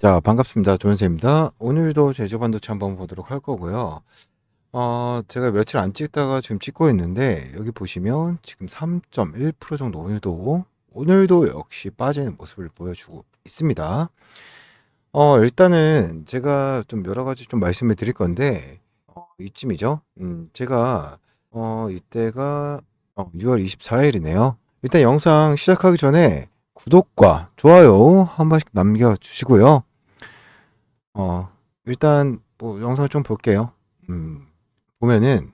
자, 반갑습니다. 조은세입니다. 오늘도 제주 반도체 한번 보도록 할 거고요. 어, 제가 며칠 안 찍다가 지금 찍고 있는데, 여기 보시면 지금 3.1% 정도 오늘도, 오늘도 역시 빠지는 모습을 보여주고 있습니다. 어, 일단은 제가 좀 여러 가지 좀 말씀을 드릴 건데, 어, 이쯤이죠. 음, 제가, 어, 이때가 어, 6월 24일이네요. 일단 영상 시작하기 전에 구독과 좋아요 한 번씩 남겨주시고요. 어, 일단 뭐 영상을 좀 볼게요. 음, 보면은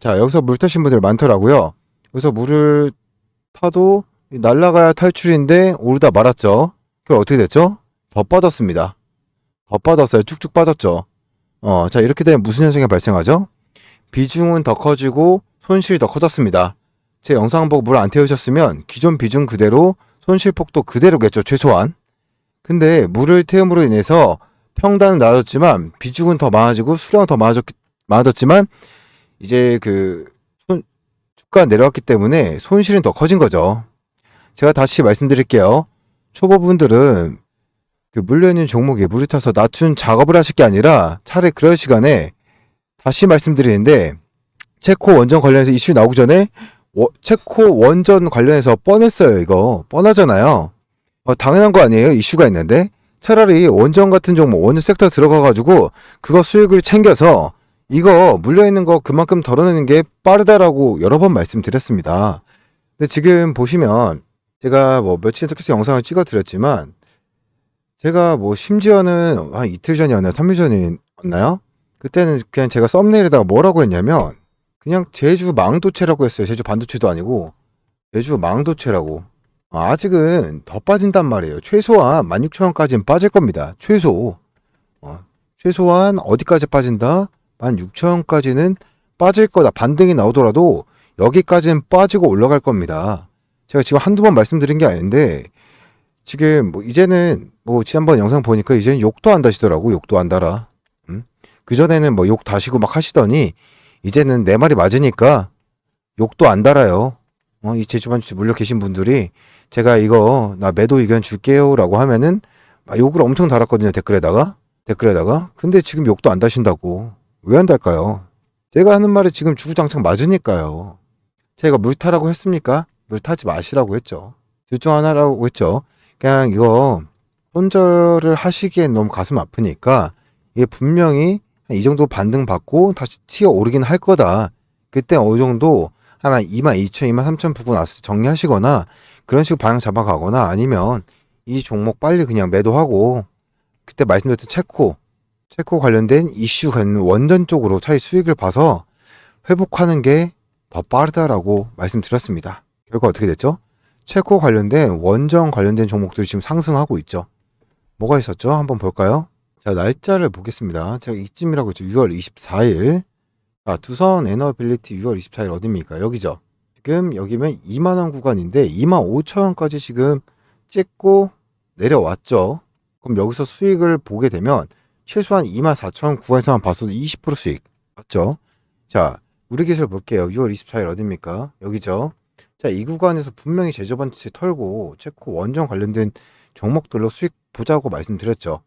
자, 여기서 물 타신 분들 많더라고요. 여기서 물을 타도 날라가야 탈출인데 오르다 말았죠. 그럼 어떻게 됐죠? 더 빠졌습니다. 더 빠졌어요. 쭉쭉 빠졌죠. 어, 자, 이렇게 되면 무슨 현상이 발생하죠? 비중은 더 커지고 손실이 더 커졌습니다. 제 영상 보고 물 안 태우셨으면 기존 비중 그대로 손실폭도 그대로겠죠, 최소한. 근데 물을 태움으로 인해서 평단은 낮았지만 비중은 더 많아지고 수량은 더 많아졌, 많아졌지만 이제 그 손, 주가가 내려왔기 때문에 손실은 더 커진 거죠. 제가 다시 말씀드릴게요. 초보분들은 그 물려있는 종목에 물이 타서 낮춘 작업을 하실 게 아니라 차라리 그럴 시간에 다시 말씀드리는데 체코 원전 관련해서 이슈 나오기 전에 워- 체코 원전 관련해서 뻔했어요 이거 뻔하잖아요 어, 당연한 거 아니에요 이슈가 있는데 차라리 원전 같은 종목 원전 섹터 들어가가지고 그거 수익을 챙겨서 이거 물려있는 거 그만큼 덜어내는 게 빠르다라고 여러 번 말씀드렸습니다 근데 지금 보시면 제가 뭐 며칠 특히 영상을 찍어 드렸지만 제가 뭐 심지어는 한 이틀 전이었나요 3일 전이었나요 그때는 그냥 제가 썸네일에다가 뭐라고 했냐면 그냥 제주 망도체라고 했어요. 제주 반도체도 아니고 제주 망도체라고. 아, 아직은 더 빠진단 말이에요. 최소한 16,000원까지는 빠질 겁니다. 최소. 어, 최소한 어디까지 빠진다? 16,000원까지는 빠질 거다. 반등이 나오더라도 여기까지는 빠지고 올라갈 겁니다. 제가 지금 한두 번 말씀드린 게 아닌데 지금 뭐 이제는 뭐 지난번 영상 보니까 이제는 욕도 안 다시더라고. 욕도 안 달아. 음? 그전에는 뭐 욕 다시고 막 하시더니 이제는 내 말이 맞으니까 욕도 안 달아요. 어, 이 제주반주에 물려 계신 분들이 제가 이거 나 매도 의견 줄게요라고 하면은 막 욕을 엄청 달았거든요 댓글에다가 댓글에다가 근데 지금 욕도 안 다신다고 왜 안 달까요? 제가 하는 말이 지금 주구장창 맞으니까요. 제가 물 타라고 했습니까? 물 타지 마시라고 했죠. 둘 중 하나라고 했죠. 그냥 이거 손절을 하시기엔 너무 가슴 아프니까 이게 분명히 이 정도 반등 받고 다시 튀어 오르긴 할 거다. 그때 어느 정도 한 22,000, 23,000 부근 왔을 때 정리하시거나 그런 식으로 방향 잡아가거나 아니면 이 종목 빨리 그냥 매도하고 그때 말씀드렸던 체코, 체코 관련된 이슈 관련 원전 쪽으로 차이 수익을 봐서 회복하는 게 더 빠르다라고 말씀드렸습니다. 결과 어떻게 됐죠? 체코 관련된 원전 관련된 종목들이 지금 상승하고 있죠. 뭐가 있었죠? 한번 볼까요? 자, 날짜를 보겠습니다. 제가 이쯤이라고 했죠. 6월 24일. 자, 두선 에너빌리티 6월 24일 어딥니까? 여기죠. 지금 여기면 2만원 구간인데 2만 5천원까지 지금 찍고 내려왔죠. 그럼 여기서 수익을 보게 되면 최소한 2만 4천원 구간에서만 봤어도 20% 수익. 맞죠? 자, 우리 기술 볼게요. 6월 24일 어딥니까? 여기죠. 자, 이 구간에서 분명히 제조반체 털고 체코 원전 관련된 종목들로 수익 보자고 말씀드렸죠.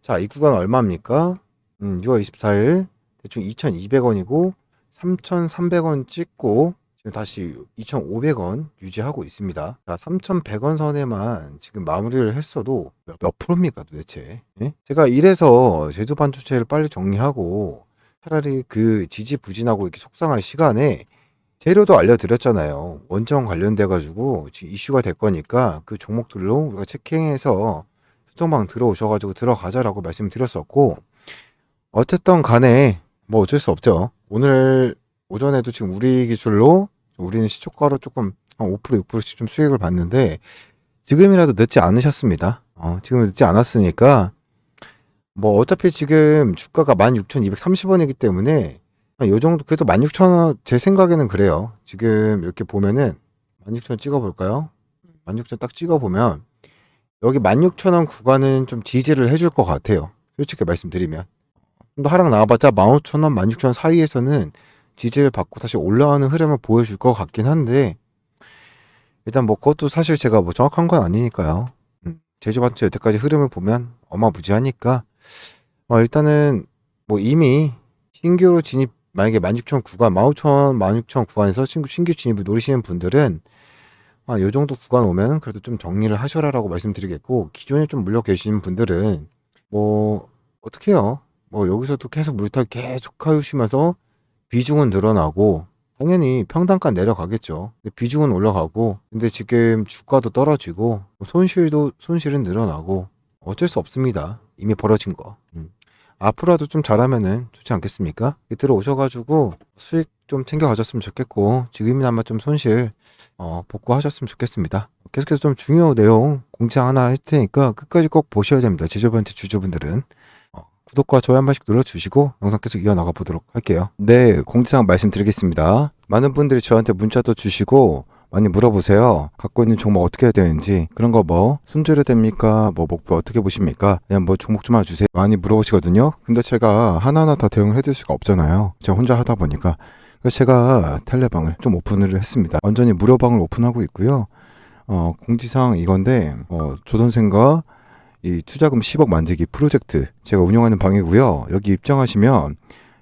자, 이 구간 얼마입니까? 음, 6월 24일 대충 2,200원이고 3,300원 찍고 지금 다시 2,500원 유지하고 있습니다. 자, 3,100원 선에만 지금 마무리를 했어도 몇, 몇 프로입니까 도대체? 예? 제가 이래서 제조 반도체를 빨리 정리하고 차라리 그 지지부진하고 이렇게 속상할 시간에 재료도 알려드렸잖아요. 원전 관련돼 가지고 지금 이슈가 될 거니까 그 종목들로 우리가 체킹해서 수정방 들어오셔가지고 들어가자라고 말씀드렸었고 어쨌든 간에 뭐 어쩔 수 없죠. 오늘 오전에도 지금 우리 기술로 우리는 시초가로 조금 한 5% 6%씩 좀 수익을 봤는데 지금이라도 늦지 않으셨습니다. 어, 지금 늦지 않았으니까 뭐 어차피 지금 주가가 16,230원이기 때문에 요 정도 그래도 16,000원 제 생각에는 그래요. 지금 이렇게 보면은 16,000원 찍어 볼까요? 16,000원 딱 찍어 보면 여기 16,000원 구간은 좀 지지를 해줄 것 같아요. 솔직히 말씀드리면. 좀 더 하락 나와봤자 15,000원, 16,000원 사이에서는 지지를 받고 다시 올라가는 흐름을 보여줄 것 같긴 한데, 일단 뭐 그것도 사실 제가 뭐 정확한 건 아니니까요. 음, 제주반도 여태까지 흐름을 보면 어마무지하니까 어, 일단은 뭐 이미 신규로 진입 만약에 16,000 구간, 15,000, 16,000 구간에서 신규, 신규 진입을 노리시는 분들은 아, 요 정도 구간 오면 그래도 좀 정리를 하셔라라고 말씀드리겠고 기존에 좀 물려 계시는 분들은 뭐 어떻게 해요? 뭐 여기서도 계속 물타기 계속 하시면서 비중은 늘어나고 당연히 평단가 내려가겠죠. 비중은 올라가고 근데 지금 주가도 떨어지고 손실도 손실은 늘어나고 어쩔 수 없습니다. 이미 벌어진 거. 음. 앞으로라도 좀 잘하면은 좋지 않겠습니까? 들어오셔가지고 수익 좀 챙겨 가셨으면 좋겠고 지금이나마 좀 손실 어, 복구하셨으면 좋겠습니다. 계속해서 좀 중요한 내용 공지 하나 할 테니까 끝까지 꼭 보셔야 됩니다. 제조번트 주주분들은 어, 구독과 좋아요 한 번씩 눌러주시고 영상 계속 이어나가 보도록 할게요. 네, 공지사항 말씀드리겠습니다. 많은 분들이 저한테 문자도 주시고 많이 물어보세요. 갖고 있는 종목 어떻게 해야 되는지 그런 거 뭐 손절해야 됩니까? 뭐 목표 어떻게 보십니까? 그냥 뭐 종목 좀 알려주세요. 많이 물어보시거든요. 근데 제가 하나하나 다 대응을 해드릴 수가 없잖아요. 제가 혼자 하다 보니까 그래서 제가 텔레방을 좀 오픈을 했습니다. 완전히 무료방을 오픈하고 있고요. 어, 공지사항 이건데 어, 조 선생과 이 투자금 10억 만들기 프로젝트 제가 운영하는 방이고요. 여기 입장하시면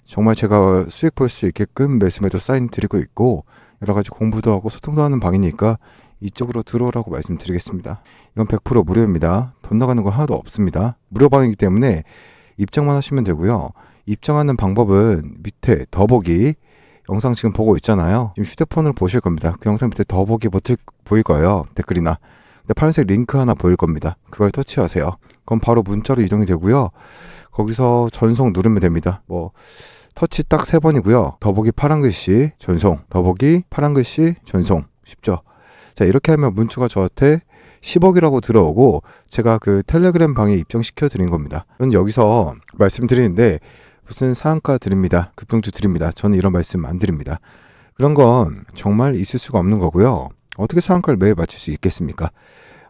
정말 제가 수익 볼 수 있게끔 매수매도 사인 드리고 있고 여러 가지 공부도 하고 소통도 하는 방이니까 이쪽으로 들어오라고 말씀드리겠습니다. 이건 100% 무료입니다. 돈 나가는 건 하나도 없습니다. 무료 방이기 때문에 입장만 하시면 되고요. 입장하는 방법은 밑에 더보기 영상 지금 보고 있잖아요. 지금 휴대폰으로 보실 겁니다. 그 영상 밑에 더보기 버튼 보일 거예요. 댓글이나. 파란색 링크 하나 보일 겁니다. 그걸 터치하세요. 그럼 바로 문자로 이동이 되고요. 거기서 전송 누르면 됩니다. 뭐 터치 딱 세 번이고요. 더보기 파란 글씨 전송, 더보기 파란 글씨 전송. 쉽죠? 자, 이렇게 하면 문자가 저한테 10억이라고 들어오고 제가 그 텔레그램 방에 입장시켜 드린 겁니다. 저는 여기서 말씀드리는데 무슨 상한가 드립니다. 급등주 드립니다. 저는 이런 말씀 안 드립니다. 그런 건 정말 있을 수가 없는 거고요. 어떻게 상한가를 매일 맞출 수 있겠습니까?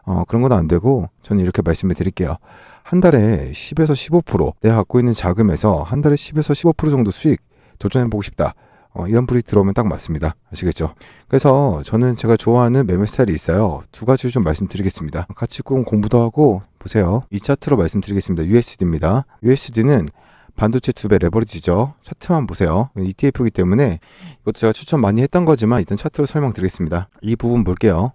어, 그런 건 안 되고 저는 이렇게 말씀을 드릴게요. 한 달에 10에서 15% 내가 갖고 있는 자금에서 한 달에 10에서 15% 정도 수익 도전해 보고 싶다. 어, 이런 불이 들어오면 딱 맞습니다. 아시겠죠? 그래서 저는 제가 좋아하는 매매 스타일이 있어요. 두 가지를 좀 말씀드리겠습니다. 같이 꼭 공부도 하고 보세요. 이 차트로 말씀드리겠습니다. USD입니다. USD는 반도체 두 배 레버리지죠. 차트만 보세요. ETF이기 때문에 이것도 제가 추천 많이 했던 거지만 일단 차트로 설명드리겠습니다. 이 부분 볼게요.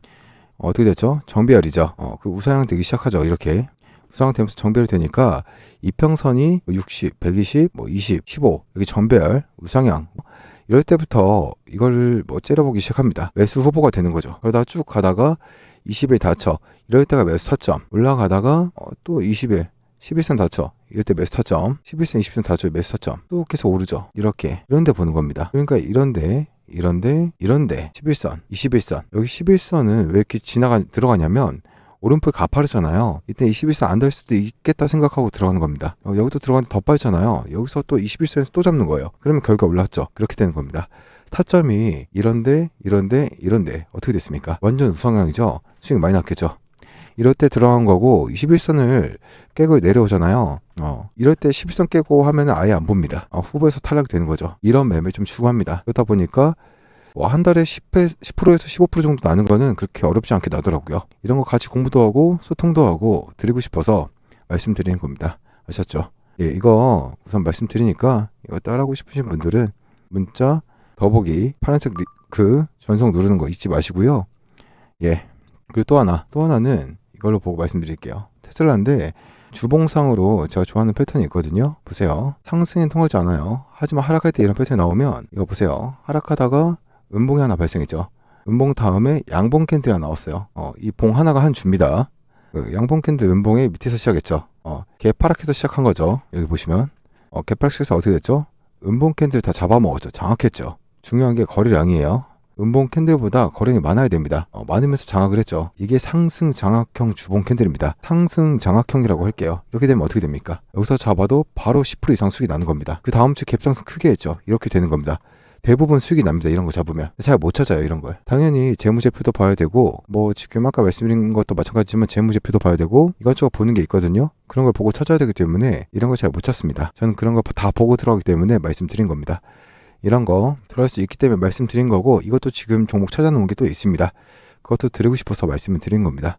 어, 떻게 됐죠? 정비열이죠. 어, 그 우상향 되기 시작하죠. 이렇게. 우상향 되면서 정배열이 되니까 이평선이 60, 120, 뭐 20, 15 여기 전배열, 우상향 이럴 때부터 이걸 뭐 째려보기 시작합니다. 매수 후보가 되는 거죠. 그러다가 쭉 가다가 20일 다쳐 이럴 때가 매수 타점 올라가다가 어, 또 20일 11선 다쳐 이럴 때 매수 타점 11선 20선 다쳐 매수 타점 또 계속 오르죠. 이렇게 이런데 보는 겁니다. 그러니까 이런데 이런데 이런데 11선 21선 여기 11선은 왜 이렇게 지나가 들어가냐면 오른풀 가파르잖아요. 이때 21선 안 될 수도 있겠다 생각하고 들어가는 겁니다. 어, 여기도 들어가는데 더 빠지잖아요. 여기서 또 21선에서 또 잡는 거예요. 그러면 결과 올랐죠. 그렇게 되는 겁니다. 타점이 이런데 이런데 이런데 어떻게 됐습니까? 완전 우상향이죠. 수익 많이 났겠죠. 이럴 때 들어간 거고 21선을 깨고 내려오잖아요. 어, 이럴 때 11선 깨고 하면 아예 안 봅니다. 어, 후보에서 탈락되는 거죠. 이런 매매 좀 추구합니다. 그러다 보니까 뭐한 달에 10회, 10%에서 15% 정도 나는 거는 그렇게 어렵지 않게 나더라고요. 이런 거 같이 공부도 하고 소통도 하고 드리고 싶어서 말씀드리는 겁니다. 아셨죠? 예, 이거 우선 말씀드리니까 이거 따라하고 싶으신 분들은 문자 더보기 파란색 링크 전송 누르는 거 잊지 마시고요. 예. 그리고 또 하나, 또 하나는 이걸로 보고 말씀드릴게요. 테슬라인데 주봉상으로 제가 좋아하는 패턴이 있거든요. 보세요. 상승은 통하지 않아요. 하지만 하락할 때 이런 패턴이 나오면 이거 보세요. 하락하다가 음봉이 하나 발생했죠. 음봉 다음에 양봉 캔들이 하나 나왔어요. 어, 이 봉 하나가 한 주입니다. 그 양봉 캔들 음봉의 밑에서 시작했죠. 어, 개파락해서 시작한 거죠. 여기 보시면 어, 개파락해서 어떻게 됐죠? 음봉 캔들 다 잡아먹었죠. 장악했죠. 중요한 게 거래량이에요. 음봉 캔들보다 거래량이 많아야 됩니다. 어, 많으면서 장악을 했죠. 이게 상승 장악형 주봉 캔들입니다. 상승 장악형이라고 할게요. 이렇게 되면 어떻게 됩니까? 여기서 잡아도 바로 10% 이상 수익이 나는 겁니다. 그 다음 주 갭상승 크게 했죠. 이렇게 되는 겁니다. 대부분 수익이 납니다. 이런 거 잡으면. 잘 못 찾아요. 이런 걸. 당연히 재무제표도 봐야 되고 뭐 지금 아까 말씀드린 것도 마찬가지지만 재무제표도 봐야 되고 이것저것 보는 게 있거든요. 그런 걸 보고 찾아야 되기 때문에 이런 걸 잘 못 찾습니다. 저는 그런 거다 보고 들어가기 때문에 말씀드린 겁니다. 이런 거 들어갈 수 있기 때문에 말씀드린 거고 이것도 지금 종목 찾아놓은 게 또 있습니다. 그것도 드리고 싶어서 말씀을 드린 겁니다.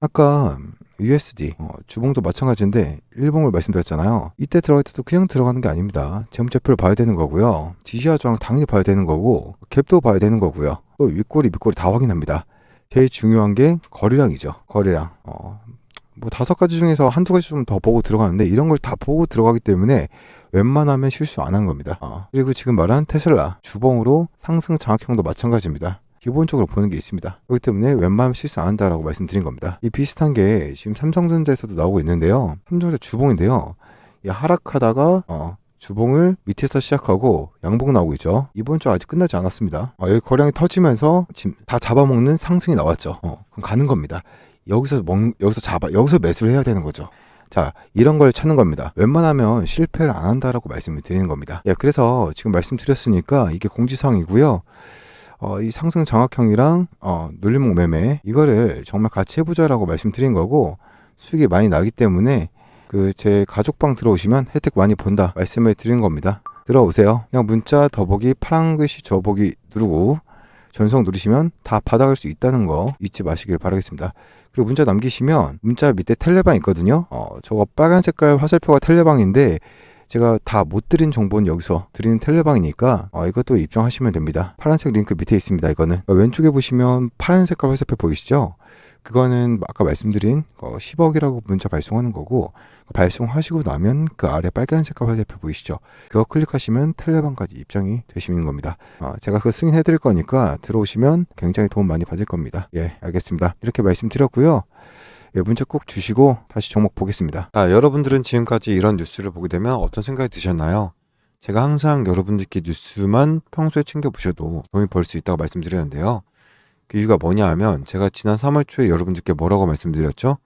아까 USD 어, 주봉도 마찬가지인데 일봉을 말씀드렸잖아요. 이때 들어갈 때도 그냥 들어가는 게 아닙니다. 재무제표를 봐야 되는 거고요. 지시와 저항 당연히 봐야 되는 거고 갭도 봐야 되는 거고요. 또 윗꼬리 밑꼬리 다 확인합니다. 제일 중요한 게 거래량이죠. 거래량. 어, 뭐 다섯 가지 중에서 한두 가지 좀 더 보고 들어가는데 이런 걸 다 보고 들어가기 때문에 웬만하면 실수 안 한 겁니다. 어, 그리고 지금 말한 테슬라 주봉으로 상승 장악형도 마찬가지입니다. 기본적으로 보는 게 있습니다. 그렇기 때문에 웬만하면 실수 안 한다라고 말씀드린 겁니다. 이 비슷한 게 지금 삼성전자에서도 나오고 있는데요. 삼성전자 주봉인데요. 이 하락하다가 어, 주봉을 밑에서 시작하고 양봉 나오고 있죠. 이번 주 아직 끝나지 않았습니다. 어, 여기 거량이 터지면서 지금 다 잡아먹는 상승이 나왔죠. 어, 그럼 가는 겁니다. 여기서 먹, 여기서 잡아, 여기서 매수를 해야 되는 거죠. 자, 이런 걸 찾는 겁니다. 웬만하면 실패를 안 한다라고 말씀을 드리는 겁니다. 예, 그래서 지금 말씀드렸으니까 이게 공지사항이고요. 어, 이 상승 장악형이랑 어, 눌림목 매매 이거를 정말 같이 해보자라고 말씀드린 거고 수익이 많이 나기 때문에 그 제 가족방 들어오시면 혜택 많이 본다 말씀을 드린 겁니다. 들어오세요. 그냥 문자 더보기 파란 글씨 저보기 누르고 전송 누르시면 다 받아갈 수 있다는 거 잊지 마시길 바라겠습니다. 그리고 문자 남기시면 문자 밑에 텔레방 있거든요. 어, 저거 빨간 색깔 화살표가 텔레방인데 제가 다 못 드린 정보는 여기서 드리는 텔레방이니까 어, 이것도 입장하시면 됩니다. 파란색 링크 밑에 있습니다. 이거는 어, 왼쪽에 보시면 파란 색깔 화살표 보이시죠? 그거는 아까 말씀드린 어, 10억이라고 문자 발송하는 거고 발송하시고 나면 그 아래 빨간 색깔 화살표 보이시죠? 그거 클릭하시면 텔레방까지 입장이 되시는 겁니다. 어, 제가 그거 승인해 드릴 거니까 들어오시면 굉장히 도움 많이 받을 겁니다. 예, 알겠습니다. 이렇게 말씀드렸고요. 예, 문자 꼭 주시고 다시 종목 보겠습니다. 아, 여러분들은 지금까지 이런 뉴스를 보게 되면 어떤 생각이 드셨나요? 제가 항상 여러분들께 뉴스만 평소에 챙겨보셔도 돈이 벌 수 있다고 말씀드렸는데요. 그 이유가 뭐냐 하면 제가 지난 3월 초에 여러분들께 뭐라고 말씀드렸죠?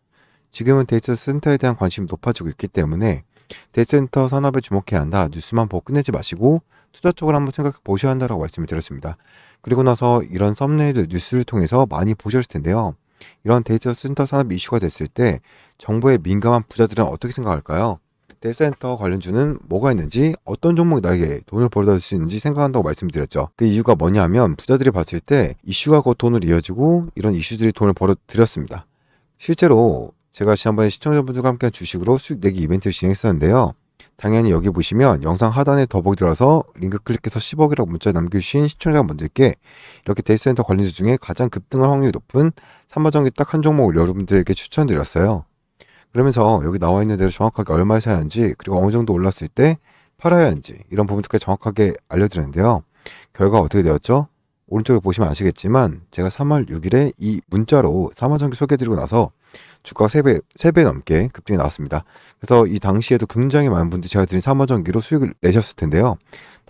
지금은 데이터 센터에 대한 관심이 높아지고 있기 때문에 데이터 센터 산업에 주목해야 한다. 뉴스만 보고 끝내지 마시고 투자 쪽을 한번 생각해 보셔야 한다라고 말씀을 드렸습니다. 그리고 나서 이런 썸네일 뉴스를 통해서 많이 보셨을 텐데요. 이런 데이터 센터 산업 이슈가 됐을 때 정부에 민감한 부자들은 어떻게 생각할까요? 데이터 센터 관련주는 뭐가 있는지 어떤 종목이 나에게 돈을 벌어다 줄 수 있는지 생각한다고 말씀드렸죠. 그 이유가 뭐냐면 부자들이 봤을 때 이슈가 곧 돈을 이어지고 이런 이슈들이 돈을 벌어들였습니다. 실제로 제가 지난번에 시청자분들과 함께한 주식으로 수익 내기 이벤트를 진행했었는데요. 당연히 여기 보시면 영상 하단에 더보기 들어서 링크 클릭해서 10억이라고 문자 남겨주신 시청자분들께 이렇게 데이터센터 관련주 중에 가장 급등할 확률이 높은 삼마전기 딱 한 종목을 여러분들에게 추천드렸어요. 그러면서 여기 나와 있는 대로 정확하게 얼마에 사야 하는지 그리고 어느 정도 올랐을 때 팔아야 하는지 이런 부분들까지 정확하게 알려드렸는데요. 결과 어떻게 되었죠? 오른쪽을 보시면 아시겠지만 제가 3월 6일에 이 문자로 삼화전기 소개해드리고 나서 주가가 3배, 3배 넘게 급등이 나왔습니다. 그래서 이 당시에도 굉장히 많은 분들이 제가 드린 삼화전기로 수익을 내셨을 텐데요.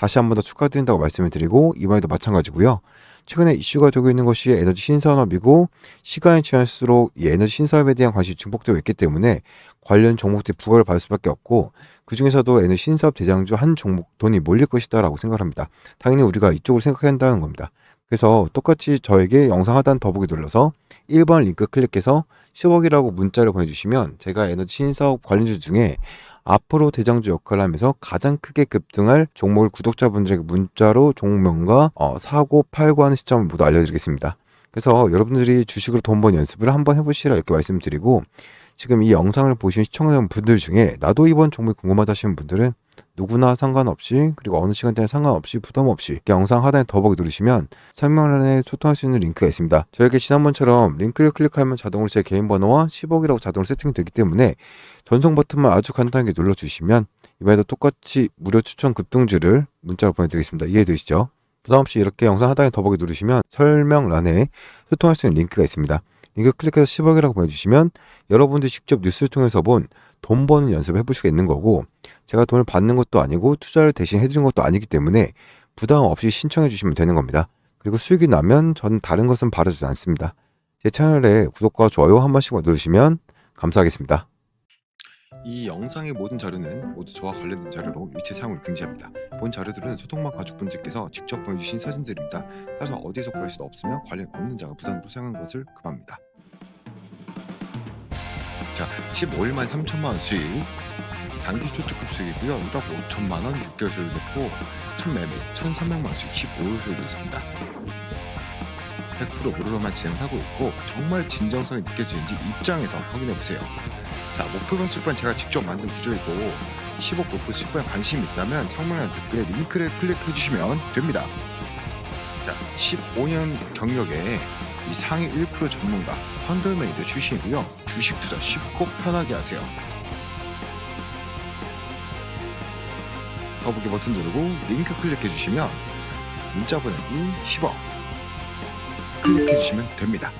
다시 한 번 더 축하드린다고 말씀을 드리고 이번에도 마찬가지고요. 최근에 이슈가 되고 있는 것이 에너지 신산업이고 시간이 지날수록 이 에너지 신산업에 대한 관심이 증폭되고 있기 때문에 관련 종목들이 부각을 받을 수밖에 없고 그 중에서도 에너지 신사업 대장주 한 종목 돈이 몰릴 것이다라고 생각합니다. 당연히 우리가 이쪽을 생각해야 한다는 겁니다. 그래서 똑같이 저에게 영상 하단 더보기 눌러서 1번 링크 클릭해서 10억이라고 문자를 보내주시면 제가 에너지 신사업 관련주 중에 앞으로 대장주 역할을 하면서 가장 크게 급등할 종목을 구독자분들에게 문자로 종목명과 어, 사고 팔고 하는 시점을 모두 알려드리겠습니다. 그래서 여러분들이 주식으로 돈번 연습을 한번 해보시라 이렇게 말씀드리고 지금 이 영상을 보신 시청자분들 중에 나도 이번 종목이 궁금하다 하시는 분들은 누구나 상관없이 그리고 어느 시간대에 상관없이 부담 없이 영상 하단에 더보기 누르시면 설명란에 소통할 수 있는 링크가 있습니다. 저에게 지난번처럼 링크를 클릭하면 자동으로 제 개인 번호와 10억이라고 자동으로 세팅되기 때문에 전송 버튼만 아주 간단하게 눌러주시면 이번에도 똑같이 무료 추천 급등주를 문자로 보내드리겠습니다. 이해되시죠? 부담없이 이렇게 영상 하단에 더보기 누르시면 설명란에 소통할 수 있는 링크가 있습니다. 링크 클릭해서 10억이라고 보내주시면 여러분들이 직접 뉴스를 통해서 본 돈 버는 연습을 수가 있는 거고 제가 돈을 받는 것도 아니고 투자를 대신 해드린 것도 아니기 때문에 부담 없이 신청해 주시면 되는 겁니다. 그리고 수익이 나면 저는 다른 것은 바라지 않습니다. 제 채널에 구독과 좋아요 한 번씩만 누르시면 감사하겠습니다. 이 영상의 모든 자료는 모두 저와 관련된 자료로 일체 사용을 금지합니다. 본 자료들은 소통방 가족분들께서 직접 보내주신 사진들입니다. 따라서 어디에서 구할 수도 없으며 관련 없는 자가 부담으로 사용한 것을 금합니다. 자, 15일 만에 3천만 원 수익. 단기 초특급 수익이고요. 1억 5천만 원 6개월 소요됐고 첫 매매 1,300만 원 수익 15일 소요됐습니다. 100% 무료로만 진행하고 있고 정말 진정성이 느껴지는지 입장에서 확인해 보세요. 자, 목표 건 수익반 제가 직접 만든 구조이고 10억 목표 수익반에 관심이 있다면 청문회 댓글에 링크를 클릭해 주시면 됩니다. 자, 15년 경력에 이 상위 1% 전문가 펀더메이드 출신이고요. 주식 투자 쉽고 편하게 하세요. 더보기 버튼 누르고 링크 클릭해 주시면 문자 보내기 10억 클릭해 주시면 됩니다.